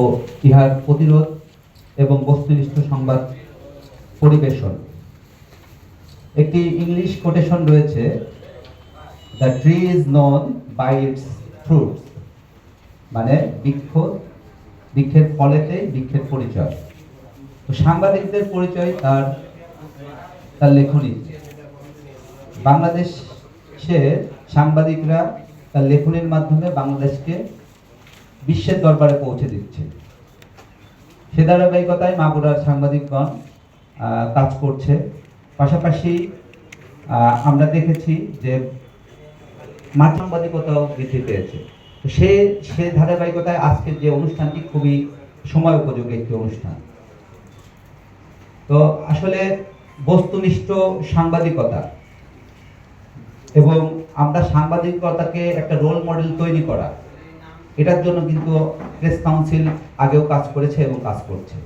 ও ইহার প্রতিরোধ এবং বস্তুনিষ্ঠ সংবাদ পরিবেশন। একটি ইংলিশ কোটেশন রয়েছে the tree is known by its fruits মানে বৃক্ষ, বৃক্ষের ফলেতে বৃক্ষের পরিচয়। তো সাংবাদিকদের পরিচয় তার তার লেখনী। বাংলাদেশে সাংবাদিকরা তার লেখনীর মাধ্যমে বাংলাদেশকে বিশ্বের দরবারে পৌঁছে দিচ্ছে। সে ধারাবাহিকতায় মাগুরার সাংবাদিকগণ কাজ করছে। পাশাপাশি আমরা দেখেছি যে মাঠ সাংবাদিকতাও বৃদ্ধি পেয়েছে। সে সে ধারাবাহিকতায় আজকের যে অনুষ্ঠানটি খুবই সময় উপযোগী একটি অনুষ্ঠান। তো আসলে বস্তুনিষ্ঠ সাংবাদিকতা এবং আমরা সাংবাদিকতাকে একটা রোল মডেল তৈরি করা এটার জন্য কিন্তু প্রেস কাউন্সিল আগেও কাজ করেছে এবং কাজ করছে।